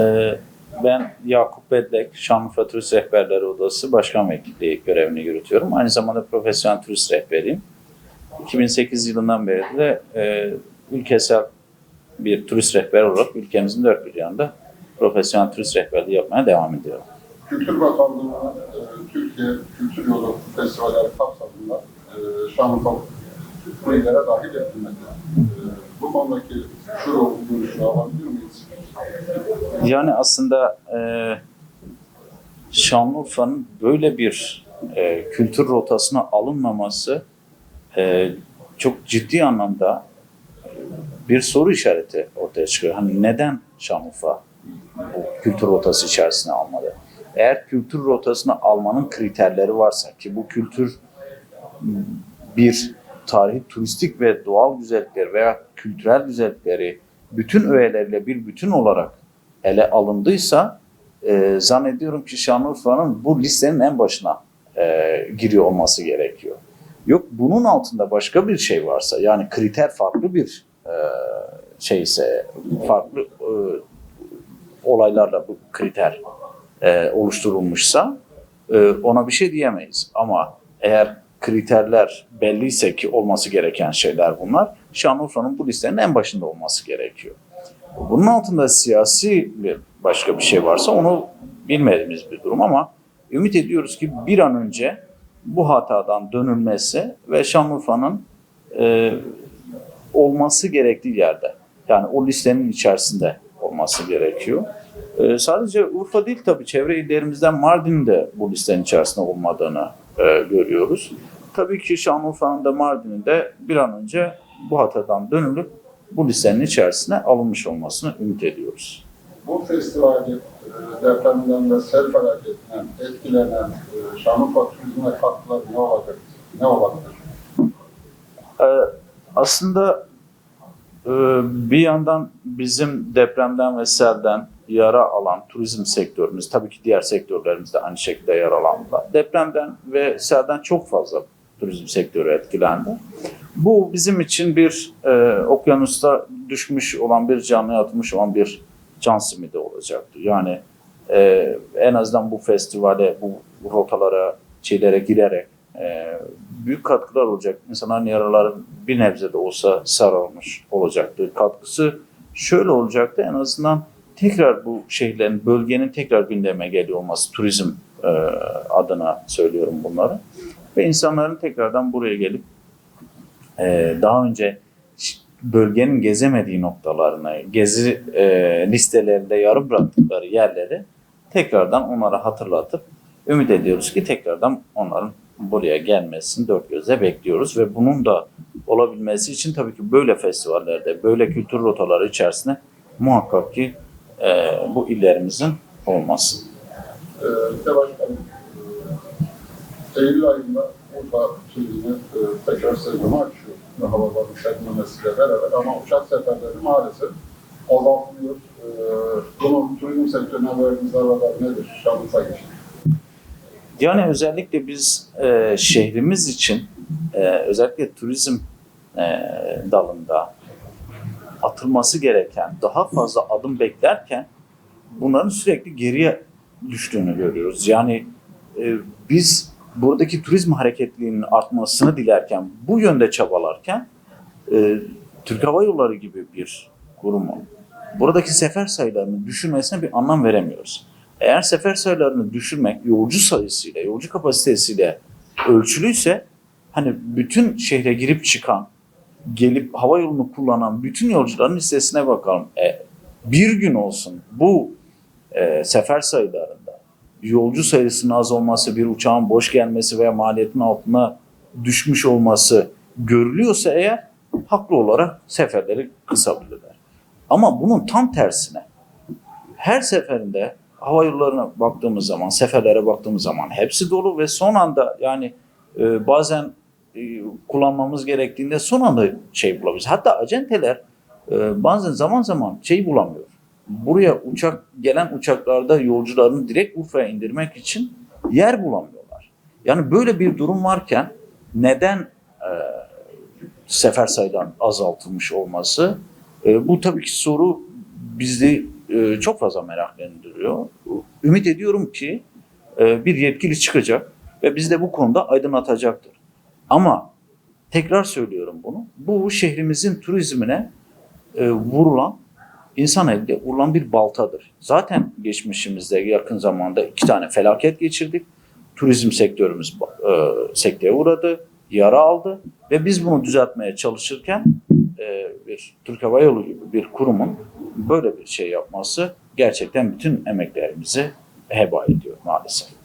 Ee, ben Yakup Bedlek, Şanlıurfa Turist Rehberleri Odası Başkan Vekilliği görevini yürütüyorum. Aynı zamanda profesyonel turist rehberiyim. 2008 yılından beri de e, ülkesel bir turist rehber olarak ülkemizin dört bir yanında profesyonel turist rehberliği yapmaya devam ediyorum. Kültür Bakanlığı'nın e, Türkiye Kültür Yolu Festivalleri kapsamında e, Şanlıurfa buraya dahil edilmekte. E, bu konudaki şu görüşünü alabilir miyiz? Yani aslında e, Şanlıurfa'nın böyle bir e, kültür rotasına alınmaması e, çok ciddi anlamda bir soru işareti ortaya çıkıyor. Hani neden Şanlıurfa bu kültür rotası içerisine almadı? Eğer kültür rotasına almanın kriterleri varsa ki bu kültür bir tarihi, turistik ve doğal güzellikleri veya kültürel güzellikleri bütün öğeleriyle bir bütün olarak ele alındıysa e, zannediyorum ki Şanlıurfa'nın bu listenin en başına e, giriyor olması gerekiyor. Yok bunun altında başka bir şey varsa yani kriter farklı bir e, şeyse farklı e, olaylarla bu kriter e, oluşturulmuşsa e, ona bir şey diyemeyiz. Ama eğer kriterler belliyse ki olması gereken şeyler bunlar Şanlıurfa'nın bu listenin en başında olması gerekiyor. Bunun altında siyasi bir başka bir şey varsa onu bilmediğimiz bir durum ama ümit ediyoruz ki bir an önce bu hatadan dönülmesi ve Şanlıurfa'nın e, olması gerektiği yerde yani o listenin içerisinde olması gerekiyor. E, sadece Urfa değil tabii çevre illerimizden Mardin'in de bu listenin içerisinde olmadığını e, görüyoruz. Tabii ki Şanlıurfa'nın da Mardin'in de bir an önce bu hatadan dönülüp bu listenin içerisine alınmış olmasını ümit ediyoruz. Bu festivali e, depremden ve sel felaketinden etkilenen e, Şanlıurfa turizmine katkıları ne olacak? Ne olabilir? Ee, aslında e, bir yandan bizim depremden ve selden yara alan turizm sektörümüz, tabii ki diğer sektörlerimiz de aynı şekilde yaralandılar. Depremden ve selden çok fazla turizm sektörü etkilendi. Bu bizim için bir e, okyanusta düşmüş olan bir canlıya atmış olan bir can simidi olacaktı. Yani e, en azından bu festivale, bu rotalara, şeylere girerek e, büyük katkılar olacak. İnsanların yaraları bir nebze de olsa sarılmış olacaktı. Katkısı şöyle olacaktı en azından tekrar bu şehirlerin, bölgenin tekrar gündeme geliyor olması turizm e, adına söylüyorum bunları. Ve insanların tekrardan buraya gelip e, daha önce bölgenin gezemediği noktalarını, gezi e, listelerinde yarım bıraktıkları yerleri tekrardan onlara hatırlatıp ümit ediyoruz ki tekrardan onların buraya gelmesini dört gözle bekliyoruz ve bunun da olabilmesi için tabii ki böyle festivallerde, böyle kültür rotaları içerisinde muhakkak ki e, bu illerimizin olması. E, bir de başkanım, Eylül ayında Urfa turizmi e, tekrar sezonu açıyor. Havaların serinlemesiyle beraber ama uçak seferleri maalesef azaltılıyor. E, bunun turizm sektörüne verdiğiniz zararlar nedir? Şanlıurfa için. Yani özellikle biz e, şehrimiz için e, özellikle turizm e, dalında atılması gereken daha fazla adım beklerken bunların sürekli geriye düştüğünü görüyoruz. Yani e, biz buradaki turizm hareketliliğinin artmasını dilerken, bu yönde çabalarken e, Türk Hava Yolları gibi bir kurumun buradaki sefer sayılarını düşürmesine bir anlam veremiyoruz. Eğer sefer sayılarını düşürmek yolcu sayısıyla, yolcu kapasitesiyle ölçülüyse hani bütün şehre girip çıkan, gelip hava yolunu kullanan bütün yolcuların listesine bakalım. E, bir gün olsun bu e, sefer sayılarında yolcu sayısının az olması, bir uçağın boş gelmesi veya maliyetin altına düşmüş olması görülüyorsa eğer haklı olarak seferleri kısabilirler. Ama bunun tam tersine her seferinde hava yollarına baktığımız zaman, seferlere baktığımız zaman hepsi dolu ve son anda yani e, bazen e, kullanmamız gerektiğinde son anda şey bulabiliriz. Hatta acenteler e, bazen zaman zaman şey bulamıyor. Buraya uçak gelen uçaklarda yolcularını direkt Urfa'ya indirmek için yer bulamıyorlar. Yani böyle bir durum varken neden e, sefer sayıdan azaltılmış olması? E, bu tabii ki soru bizde e, çok fazla meraklendiriyor. Ümit ediyorum ki e, bir yetkili çıkacak ve biz de bu konuda aydınlatacaktır. Ama tekrar söylüyorum bunu. Bu şehrimizin turizmine e, vurulan insan elde vurulan bir baltadır. Zaten geçmişimizde yakın zamanda iki tane felaket geçirdik. Turizm sektörümüz e, sekteye uğradı, yara aldı ve biz bunu düzeltmeye çalışırken e, bir Türk Hava Yolu gibi bir kurumun böyle bir şey yapması gerçekten bütün emeklerimizi heba ediyor maalesef.